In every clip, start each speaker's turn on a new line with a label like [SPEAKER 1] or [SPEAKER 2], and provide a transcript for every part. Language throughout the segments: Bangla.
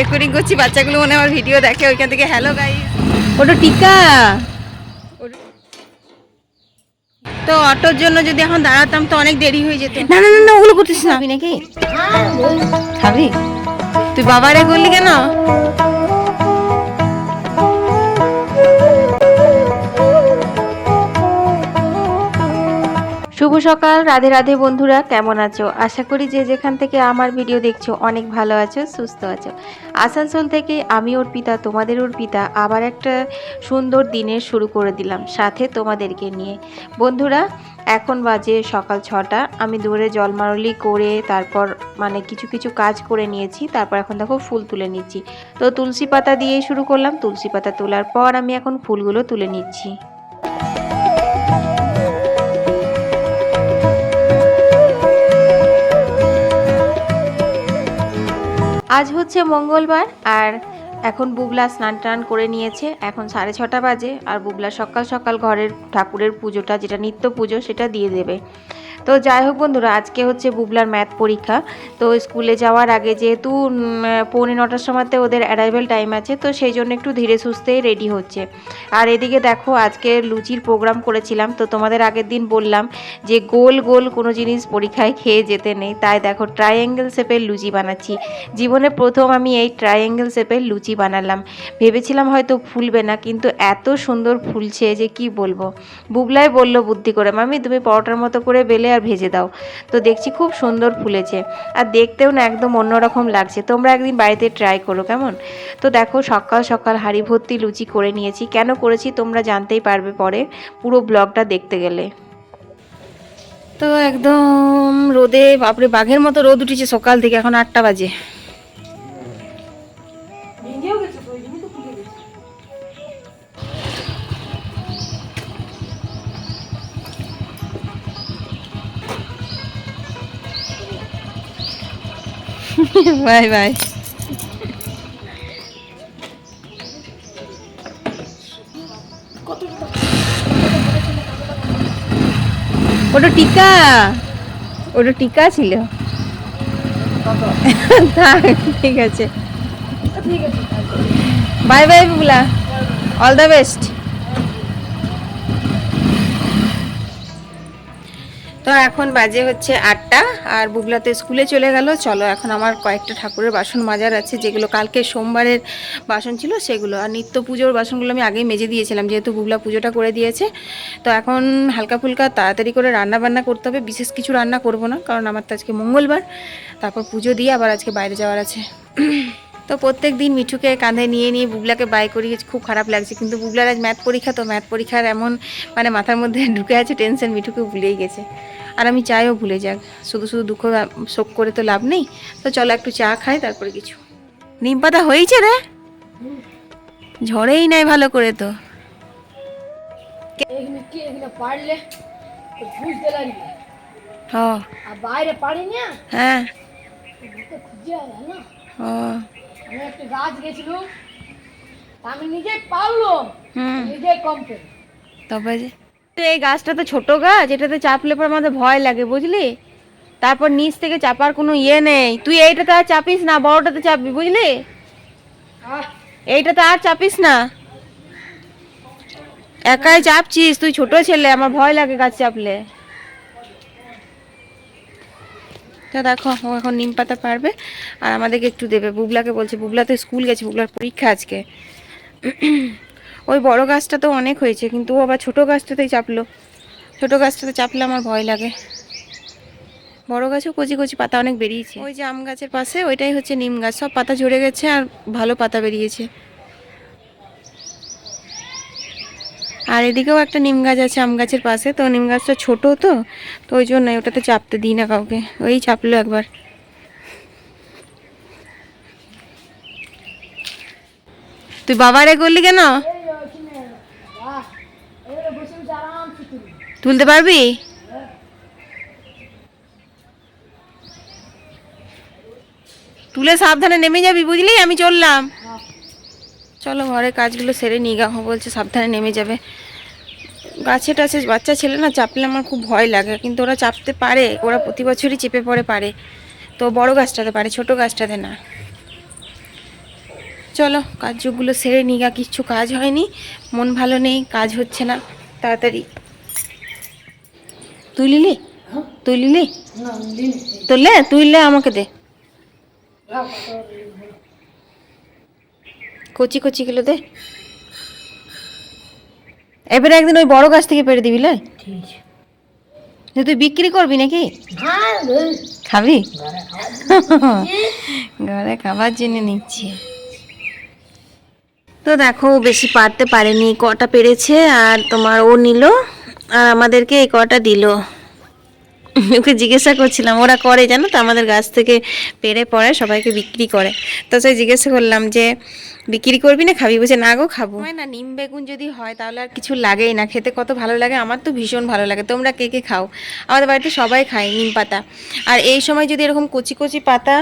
[SPEAKER 1] রেকর্ডিং করছি বাচ্চাগুলো মনে হয় আমার ভিডিও দেখে ওইখান থেকে হ্যালো গাই ওটা টিকা। তো অটোর জন্য যদি এখন দাঁড়াতাম তো অনেক দেরি হয়ে যেত। না না না না ওগুলো করতেছিস না। নাকি? খাবি? তুই বাবারে করলি কেন?
[SPEAKER 2] শুভ সকাল, রাধে রাধে বন্ধুরা, কেমন আছো? আশা করি যে যেখান থেকে আমার ভিডিও দেখছ অনেক ভালো আছো, সুস্থ আছো। আসানসোল থেকে আমি অর্পিতা, তোমাদের অর্পিতা, আবার একটা সুন্দর দিনের শুরু করে দিলাম সাথে তোমাদেরকে নিয়ে। বন্ধুরা, এখন বাজে সকাল ছটা, আমি দূরে জলমারলি করে তারপর মানে কিছু কিছু কাজ করে নিয়েছি, তারপর এখন দেখো ফুল তুলে নিচ্ছি। তো তুলসী পাতা দিয়ে শুরু করলাম, তুলসী পাতা তোলার পর আমি এখন ফুলগুলো তুলে নিচ্ছি। আজ হচ্ছে মঙ্গলবার আর এখন বুগলা স্নান টান করে নিয়েছে। এখন সাড়ে ছটা বাজে আর বুগলা সকাল সকাল ঘরের ঠাকুরের পুজোটা, যেটা নিত্য পুজো, সেটা দিয়ে দেবে। তো যাই হোক বন্ধুরা, আজকে হচ্ছে বুবলার ম্যাথ পরীক্ষা। তো স্কুলে যাওয়ার আগে যেহেতু পৌনে নটার সময়তে ওদের অ্যারাইভেল টাইম আছে, তো সেই জন্য একটু ধীরে সুস্থেই রেডি হচ্ছে। আর এদিকে দেখো, আজকে লুচির প্রোগ্রাম করেছিলাম, তো তোমাদের আগের দিন বললাম যে গোল গোল কোনো জিনিস পরীক্ষায় খেয়ে যেতে নেই। তাই দেখো ট্রায়াঙ্গেল শেপের লুচি বানাচ্ছি। জীবনে প্রথম আমি এই ট্রায়াঙ্গেল শেপের লুচি বানালাম। ভেবেছিলাম হয়তো ফুলবে না, কিন্তু এত সুন্দর ফুলছে যে কি বলব। বুবলাই বলল বুদ্ধি করে, মামি, তুমি পরোটার মতো করে বেলে আর ভেজে দাও। তো দেখছি খুব সুন্দর ফুলেছে। আর দেখতেও না একদম অন্যরকম লাগছে। তোমরা একদিন বাড়িতে ট্রাই করো, কেমন? তো দেখো, সকাল সকাল হাঁড়ি ভর্তি লুচি করে নিয়েছি। কেন করেছি তোমরা জানতেই পারবে পরে। পুরো ব্লগটা দেখতে গেলে।
[SPEAKER 1] তো একদম রোদে, বাপরে, বাঘের মতো রোদ উঠেছে সকাল থেকে। এখন আটটা বাজে। বাই বাই ওটা টিকা। ওটা টিকা ছিল। ঠিক আছে। Bye bye Bubla all the best তো এখন বাজে হচ্ছে আটটা, আর বুবলা তো স্কুলে চলে গেল। চলো এখন আমার কয়েকটা ঠাকুরের বাসন মাজার আছে, যেগুলো কালকে সোমবারের বাসন ছিল সেগুলো। আর নিত্য পুজোর বাসনগুলো আমি আগেই মেজে দিয়েছিলাম, যেহেতু বুগলা পুজোটা করে দিয়েছে। তো এখন হালকা ফুলকা তাড়াতাড়ি করে রান্না বান্না করতে হবে, বিশেষ কিছু রান্না করব না, কারণ আমার তো আজকে মঙ্গলবার। তারপর পুজো দিয়ে আবার আজকে বাইরে যাওয়ার আছে। তো প্রত্যেক দিন মিঠুকে কাঁধে নিয়ে নিয়ে বুবলাকে বাই করিয়ে খুব খারাপ লাগছে, কিন্তু বুবলার আজ ম্যাথ পরীক্ষা, তো ম্যাথ পরীক্ষার এমন মানে মাথার মধ্যে ঢুকে আছে টেনশন, মিঠুকে ভুলেই গেছে। আর আমি চাইও ভুলে যাক। শুধু শুধু দুঃখ শোক করে তো লাভ নেই। তো চলো একটু চা খাই তারপরে কিছু। নিম পাতা হয়েছে রে? ঝড়েই নাই ভালো করে তো। হ্যাঁ।
[SPEAKER 3] একটা গাছ আমি নিজে নিজে কমপ্লেন
[SPEAKER 1] তবে যে তো এই গাছটা তো ছোট গাছ এটাতে চাপলে পর আমাদের ভয় লাগে বুঝলি? তারপর নিচ থেকে চাপার কোনো ইয়ে নেই। তুই এইটাতে আর চাপিস না বড়টাতে চাপবি বুঝলি? এইটাতে আর চাপিস না। একাই চাপছিস তুই ছোট ছেলে আমার ভয় লাগে গাছ চাপলে। তা দেখো ও এখন নিম পাতা পারবে আর আমাদেরকে একটু দেবে। বুবলাকে বলছে বুবলা তো স্কুল গেছে বুবলার পরীক্ষা আজকে। ওই বড় গাছটা তো অনেক হয়েছে, কিন্তু ও আবার ছোটো গাছটাতেই চাপলো। ছোটো গাছটাতে চাপলে আমার ভয় লাগে। বড় গাছেও কচি কচি পাতা অনেক বেরিয়েছে। ওই যে আম গাছের পাশে, ওইটাই হচ্ছে নিম গাছ। সব পাতা ঝরে গেছে আর ভালো পাতা বেরিয়েছে। আর এদিকেও একটা নিম গাছ আছে আম গাছের পাশে। তো নিম গাছটা ছোট তো তো ওই জন্য ওটাতে চাপতে দিই না কাউকে। ওই চাপলো একবার। তুই বাবারে করলি কেন
[SPEAKER 3] এবারে বসে বসে আরামসে তুলি
[SPEAKER 1] তুলতে পারবি? তুলে সাবধানে নেমে যাবি, বুঝলি? আমি চললাম। চলো, ঘরে কাজগুলো সেরে নিয়ে গা বলছে সাবধানে নেমে যাবে। গাছে টাছে বাচ্চা ছেলে না, চাপলে আমার খুব ভয় লাগে। কিন্তু ওরা চাপতে পারে। ওরা প্রতি বছরই চেপে পড়ে পারে। তো বড় গাছটাতে পারে, ছোট গাছটাতে না।
[SPEAKER 3] চলো, কাজগুলো সেরে নিগা কিচ্ছু কাজ হয়নি। মন ভালো নেই, কাজ হচ্ছে না। তাড়াতাড়ি তুই লিলি তুই লিলি তুললে? তুইলে আমাকে দে। কচি কচি গুলো দে। এবারে একদিন ওই বড় গাছ থেকে পেরে দিবি লে তুই বিক্রি করবি নাকি?
[SPEAKER 4] হ্যাঁ
[SPEAKER 3] খাবি?
[SPEAKER 4] ঘরে
[SPEAKER 3] খাবার জেনে নিচ্ছি। তো দেখো বেশি পারতে পারেনি। কটা পেরেছে আর তোমার ও নিল। আর আমাদেরকে এই কটা দিল। ওকে জিজ্ঞাসা করছিলাম, ওরা করে জানো তো? আমাদের গাছ থেকে পেরে পড়ে সবাইকে বিক্রি করে। তো সেই জিজ্ঞাসা করলাম যে বিক্রি করবি না খাবি? বলছে, না গো, খাব। হয় না, নিম বেগুন যদি হয় তাহলে আর কিছু লাগেই না। খেতে কত ভালো লাগে, আমার তো ভীষণ ভালো লাগে। তোমরা কে কে খাও? আমাদের বাড়িতে সবাই খায় নিম পাতা। আর এই সময় যদি এরকম কচি কচি পাতা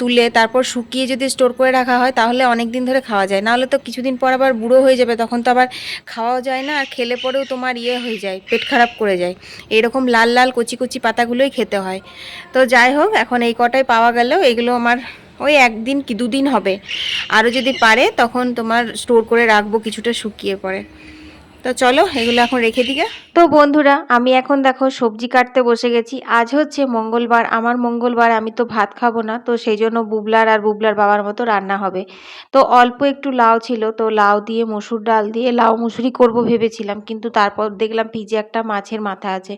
[SPEAKER 3] তুলে তারপর শুকিয়ে যদি স্টোর করে রাখা হয়, তাহলে অনেক দিন ধরে খাওয়া যায়। নাহলে তো কিছুদিন পর আবার বুড়ো হয়ে যাবে, তখন তো আবার খাওয়াও যায় না, আর খেলে পরেও তোমার ইয়ে হয়ে যায়, পেট খারাপ করে যায়। এরকম লাল লাল কচি কচি পাতাগুলোই খেতে হয়। তো যাই হোক, এখন এই কটাই পাওয়া গেলেও এগুলো আমার ওই একদিন কি দুদিন হবে। আরও যদি পারে, তখন তোমার স্টোর করে রাখব, কিছুটা শুকিয়ে পরে তো চলো, এগুলো এখন রেখে দিকে।
[SPEAKER 1] তো বন্ধুরা, আমি এখন দেখো সবজি কাটতে বসে গেছি। আজ হচ্ছে মঙ্গলবার, আমার মঙ্গলবার, আমি তো ভাত খাব না, তো সেই জন্য বুবলার আর বুবলার বাবার মতো রান্না হবে। তো অল্প একটু লাউ ছিল, তো লাউ দিয়ে মসুর ডাল দিয়ে লাউ মুসুরি করব ভেবেছিলাম, কিন্তু তারপর দেখলাম পিজে একটা মাছের মাথা আছে।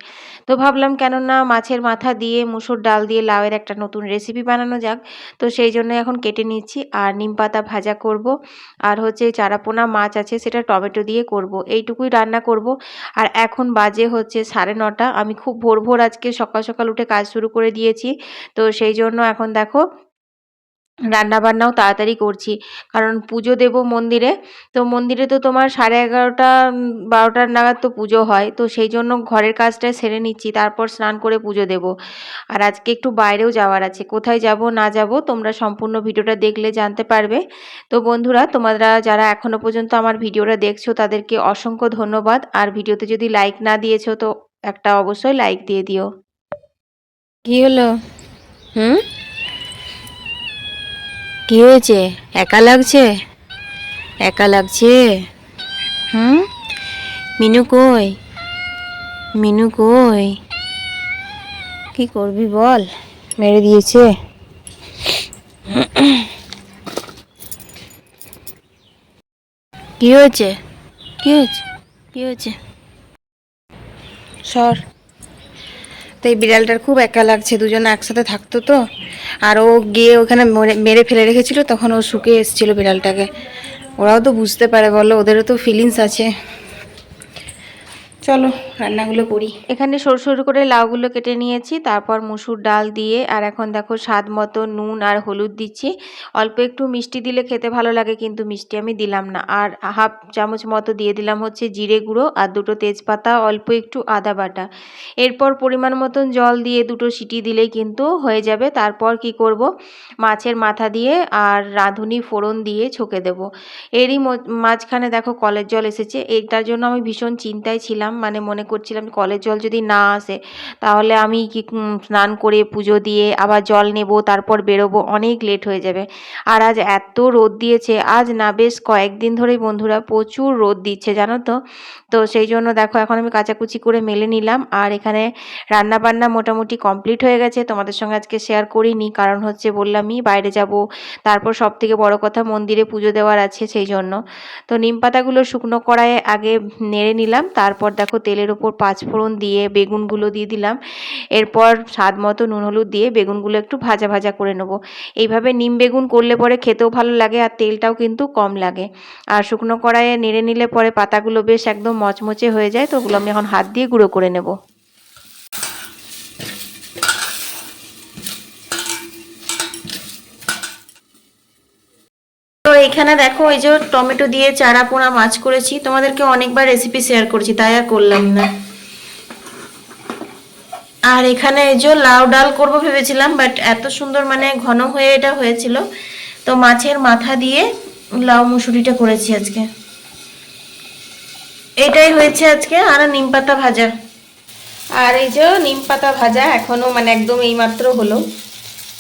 [SPEAKER 1] তো ভাবলাম কেননা মাছের মাথা দিয়ে মুসুর ডাল দিয়ে লাউয়ের একটা নতুন রেসিপি বানানো যাক, তো সেই জন্য এখন কেটে নিচ্ছি, আর নিম পাতা ভাজা করব, আর হচ্ছে চারাপোনা মাছ আছে, সেটা টমেটো দিয়ে করব এইটুকুই রান্না করব। আর এখন বাজে হচ্ছে সাড়ে নটা। আমি খুব ভোর ভোর আজকে সকাল সকাল উঠে কাজ শুরু করে দিয়েছি। তো সেই জন্য এখন দেখো রান্না বান্নাও তাড়াতাড়ি করছি। কারণ পুজো দেব মন্দিরে তো মন্দিরে তো তোমার সাড়ে এগারোটা বারোটার নাগাদ তো পুজো হয়। তো সেই জন্য ঘরের কাজটা সেরে নিচ্ছি তারপর স্নান করে পুজো দেব। আর আজকে একটু বাইরেও যাওয়ার আছে কোথায় যাব না যাব তোমরা সম্পূর্ণ ভিডিওটা দেখলে জানতে পারবে। তো বন্ধুরা তোমরা যারা এখনও পর্যন্ত আমার ভিডিওটা দেখছ তাদেরকে অসংখ্য ধন্যবাদ। আর ভিডিওতে যদি লাইক না দিয়েছ তো একটা অবশ্যই লাইক দিয়ে দিও।
[SPEAKER 3] কি হলো? হুম? কি হয়েছে? একা লাগছে? একা লাগছে? হুম? মিনু কই? মিনু কই? কি করবি বল? মেরে দিয়েছে। কি হয়েছে? কি হয়েছে? কি হয়েছে? সর। তো এই বিড়ালটার খুব একা লাগছে, দুজন একসাথে থাকতো তো। আর ও গিয়ে ওখানে মরে- ফেলে রেখেছিল, তখন ও শুকে এসেছিল বিড়ালটাকে। ওরাও তো বুঝতে পারে, বলো, ওদেরও তো ফিলিংস আছে। চলো, রান্নাগুলো করি।
[SPEAKER 1] এখানে সরু সরু করে লাউগুলো কেটে নিয়েছি, তারপর মুসুর ডাল দিয়ে, আর এখন দেখো স্বাদ মতো নুন আর হলুদ দিচ্ছি। অল্প একটু মিষ্টি দিলে খেতে ভালো লাগে, কিন্তু মিষ্টি আমি দিলাম না। আর হাফ চামচ মতো দিয়ে দিলাম হচ্ছে জিরে গুঁড়ো আর দুটো তেজপাতা, অল্প একটু আদা বাটা। এরপর পরিমাণ মতন জল দিয়ে দুটো সিটি দিলেই কিন্তু হয়ে যাবে। তারপর কি করব? মাছের মাথা দিয়ে আর রাঁধুনি ফোড়ন দিয়ে ছকে দেব। এরই মাঝখানে দেখো কলের জল এসেছে। এইটার জন্য আমি ভীষণ চিন্তায় ছিলাম মানে মনে করছিলাম কলের জল যদি না আসে, তাহলে আমি কি স্নান করে পুজো দিয়ে আবার জল নেব, তারপর বেরোবো, অনেক লেট হয়ে যাবে। আর আজ এত রোদ দিয়েছে, আজ না বেশ কয়েকদিন ধরেই বন্ধুরা প্রচুর রোদ দিচ্ছে, জানো তো? তো সেই জন্য দেখো, এখন আমি কাচাকুচি করে মেলে নিলাম, আর এখানে রান্না বান্না মোটামুটি কমপ্লিট হয়ে গেছে, তোমাদের সঙ্গে আজকে শেয়ার করিনি, কারণ হচ্ছে বললামই বাইরে যাব, তারপর সব থেকে বড় কথা মন্দিরে পুজো দেওয়ার আছে সেই জন্য। তো নিম পাতাগুলো শুকনো কড়াইয়ে আগে নেড়ে নিলাম, তারপর দেখো তেলের ওপর পাঁচফোড়ন দিয়ে বেগুনগুলো দিয়ে দিলাম। এরপর স্বাদ মতো নুন হলুদ দিয়ে বেগুনগুলো একটু ভাজা ভাজা করে নেব। এইভাবে নিম বেগুন করলে পরে খেতেও ভালো লাগে আর তেলটাও কিন্তু কম লাগে। আর শুকনো কড়াইয়ে নেড়ে নিলে পরে পাতাগুলো বেশ একদম মচমচে হয়ে যায়, তো ওগুলো আমি এখন হাত দিয়ে গুঁড়ো করে নেব।
[SPEAKER 3] এখানে দেখো এই যে টমেটো দিয়ে চারা পোনা মাছ করেছি। তোমাদেরকে অনেকবার রেসিপি শেয়ার করেছি, তাই আর করলাম না। আর এখানে এই যে লাউ ডাল করব ভেবেছিলাম বাট এত সুন্দর মানে ঘন হয়ে এটা হয়েছিল। তো মাছের মাথা দিয়ে লাউ মুসুরিটা করেছি আজকে। এটাই হয়েছে আজকে, আর নিম পাতা ভাজা। আর এই যে নিম পাতা ভাজা এখনও মানে একদম এইমাত্র হলো।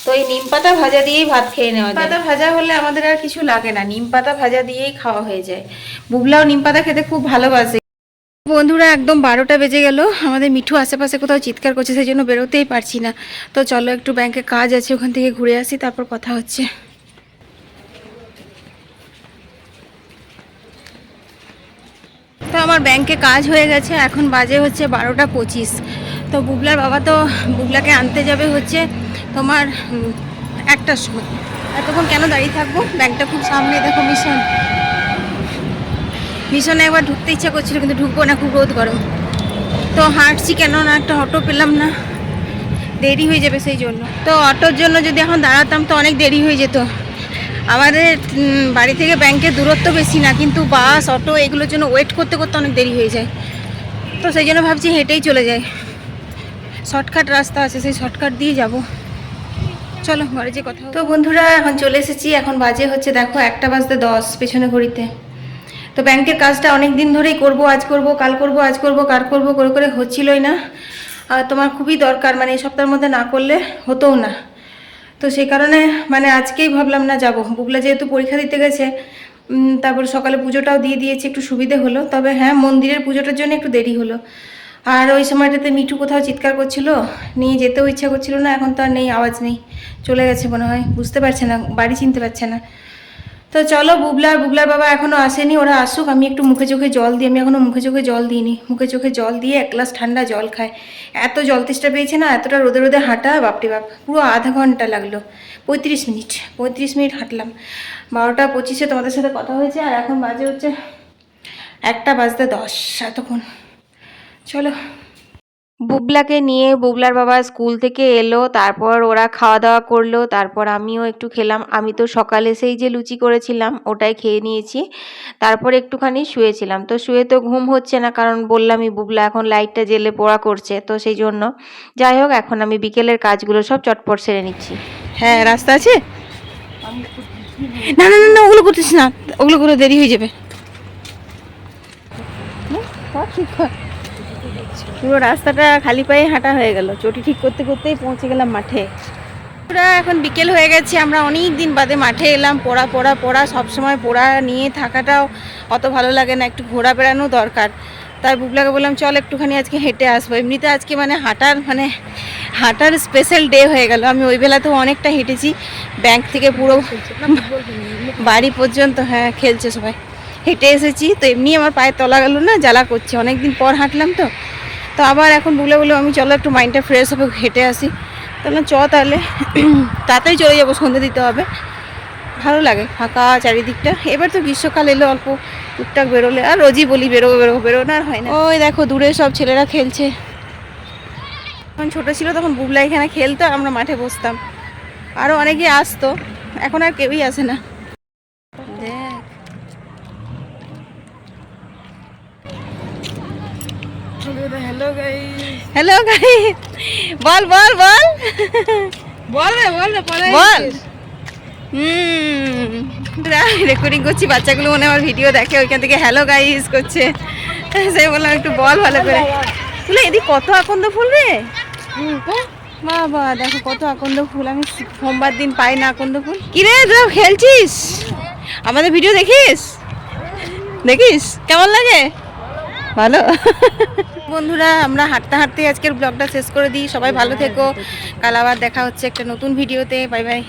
[SPEAKER 1] তো এই নিম পাতা ভাজা দিয়েই ভাত খেয়ে নেওয়া যায়। পাতা ভাজা হলে আমাদের আর কিছু লাগে না। নিম পাতা ভাজা দিয়েই খাওয়া হয়ে যায়। বুবলাও নিম পাতা খেতে খুব ভালোবাসে। বন্ধুরা, একদম বারোটা বেজে গেল। আমাদের মিঠু আশেপাশে কোথাও চিৎকার করছে সেই জন্য বেরোতেই পারছি না। তো চলো, একটু ব্যাংকে কাজ আছে, ওখান থেকে ঘুরে আসি, তারপর কথা হচ্ছে। তো আমার ব্যাংকে কাজ হয়ে গেছে, এখন বাজে হচ্ছে বারোটা পঁচিশ। তো বুবলার বাবা তো বুবলাকে আনতে যাবে হচ্ছে তোমার একটার সময়। এতক্ষণ কেন দাঁড়িয়ে থাকব? ব্যাংকটা খুব সামনে, দেখো মিশন। মিশনে একবার ঢুকতে ইচ্ছা করছিল, কিন্তু ঢুকবো না, খুব রোদ গরম। তো হাঁটছি কেন না, একটা অটো পেলাম না। দেরি হয়ে যাবে সেই জন্য। তো অটোর জন্য যদি এখন দাঁড়াতাম, তো অনেক দেরি হয়ে যেত। আমাদের বাড়ি থেকে ব্যাংকের দূরত্ব বেশি না, কিন্তু বাস, অটো, এগুলোর জন্য ওয়েট করতে করতে অনেক দেরি হয়ে যায়। তো সেই জন্য ভাবছি হেঁটেই চলে যাই। শর্টকাট রাস্তা আছে সেই শর্টকাট দিয়ে যাব। চলো ঘরে যে কথা তো বন্ধুরা এখন চলে এসেছি। এখন বাজে হচ্ছে দেখো একটা বাজতে দশ পেছনে ঘড়িতে। তো ব্যাংকের কাজটা অনেক দিন ধরেই করব আজ করব কাল করব আজ করব কাল করব করে করে হচ্ছিলই না। আর তোমার খুবই দরকার মানে এই সপ্তাহের মধ্যে না করলে হতোও না। তো সেই কারণে মানে আজকেই ভাবলাম না যাব। বুবলা যেহেতু পরীক্ষা দিতে গেছে তারপর সকালে পুজোটাও দিয়ে দিয়েছি একটু সুবিধে হলো। তবে হ্যাঁ মন্দিরের পুজোটার জন্য একটু দেরি হলো। আর ওই সময়টাতে মিঠু কোথাও চিৎকার করছিল, নিয়ে যেতেও ইচ্ছা করছিল না, এখন তো আর নেই, আওয়াজ নেই। চলে গেছে মনে হয়, বুঝতে পারছে না, বাড়ি চিনতে পারছে না। তো চলো বুবলা আর বুবলার বাবা এখনও আসেনি, ওরা আসুক, আমি একটু মুখে চোখে জল দিই, আমি এখনও মুখে চোখে জল দিইনি। মুখে চোখে জল দিয়ে এক গ্লাস ঠান্ডা জল খায়। এত জল তেষ্টা পেয়েছে না, এতটা রোদে রোদে হাঁটা, বাপরে বাপ, পুরো আধা ঘণ্টা লাগল। পঁয়ত্রিশ মিনিট পঁয়ত্রিশ মিনিট হাঁটলাম। বারোটা পঁচিশে তোমাদের সাথে কথা হয়েছে, আর এখন বাজে হচ্ছে একটা বাজতে দশ, এতক্ষণ। চলো।
[SPEAKER 2] বুবলাকে নিয়ে বুবলার বাবা স্কুল থেকে এলো তারপর ওরা খাওয়া দাওয়া করল তারপর আমিও একটু খেলাম। আমি তো সকালে সেই যে লুচি করেছিলাম ওটাই খেয়ে নিয়েছি। তারপর একটুখানি শুয়েছিলাম। তো শুয়ে তো ঘুম হচ্ছে না কারণ বললামই বুবলা এখন লাইটটা জেলে পড়া করছে তো সেই জন্য। যাই হোক এখন আমি বিকেলের কাজগুলো সব চটপট সেরে নিচ্ছি।
[SPEAKER 1] হ্যাঁ রাস্তা আছে? না না না না ওগুলো করতেছ না। ওগুলো করে দেরি হয়ে যাবে। পুরো রাস্তাটা খালি পায়ে হাঁটা হয়ে গেল। চটি ঠিক করতে করতেই পৌঁছে গেলাম মাঠে। পুরা এখন বিকেল হয়ে গেছে, আমরা অনেক দিন বাদে মাঠে এলাম, পড়া পড়া পড়া সবসময় পড়া নিয়ে থাকাটাও অত ভালো লাগে না, একটু ঘোরা বেড়ানো দরকার। তাই বুবলাকে বললাম, চল একটুখানি আজকে হেঁটে আসব। এমনিতে আজকে মানে হাঁটার মানে হাঁটার স্পেশাল ডে হয়ে গেল। আমি ওই বেলাতেও অনেকটা হেঁটেছি ব্যাংক থেকে পুরো বাড়ি পর্যন্ত হ্যাঁ খেলছে সবাই। হেঁটে এসেছি, তো এমনি আমার পায়ে তলা গেল না, জ্বালা করছে। অনেকদিন পর হাঁটলাম তো তো আবার এখন বলে বলে আমি চলো একটু মাইন্ডটা ফ্রেশ হবে হেঁটে আসি। তাহলে চ তাহলে। তাড়াতাড়ি চলে যাব সন্ধে দিতে হবে। ভালো লাগে ফাঁকা চারিদিকটা। এবার তো গ্রীষ্মকাল এলো অল্প টুকটাক বেরোলে। আর রোজই বলি বেরোবো বেরোবো বেরো না আর হয় না। ওই দেখো দূরে সব ছেলেরা খেলছে। যখন ছোটো ছিল তখন বুবলা এখানে খেলতো আর আমরা মাঠে বসতাম। আরও অনেকে আসতো এখন আর কেউই আসে না দেখ হ্যালো গাই বল বল বল।
[SPEAKER 3] বল রে বল রে পরে
[SPEAKER 1] বল। হুম রেকর্ডিং করছি বাচ্চাগুলো মনে আমার ভিডিও দেখে ওইখান থেকে হ্যালো গাইস করছে। সে বললাম একটু বল ভালো করে। তুলে এদিক কত আকন্দ ফুল রে? বাবা দেখো কত আকন্দ ফুল। আমি সোমবার দিন পাই না আকন্দ ফুল। কি রে তোরা খেলছিস? আমাদের ভিডিও দেখিস? দেখিস? কেমন লাগে? ভালো? বন্ধুরা, আমরা হাঁটতে হাঁটতে আজকের ব্লগটা শেষ করে দিই। সবাই ভালো থেকো। কাল আবার দেখা হচ্ছে একটা নতুন ভিডিওতে। Bye bye.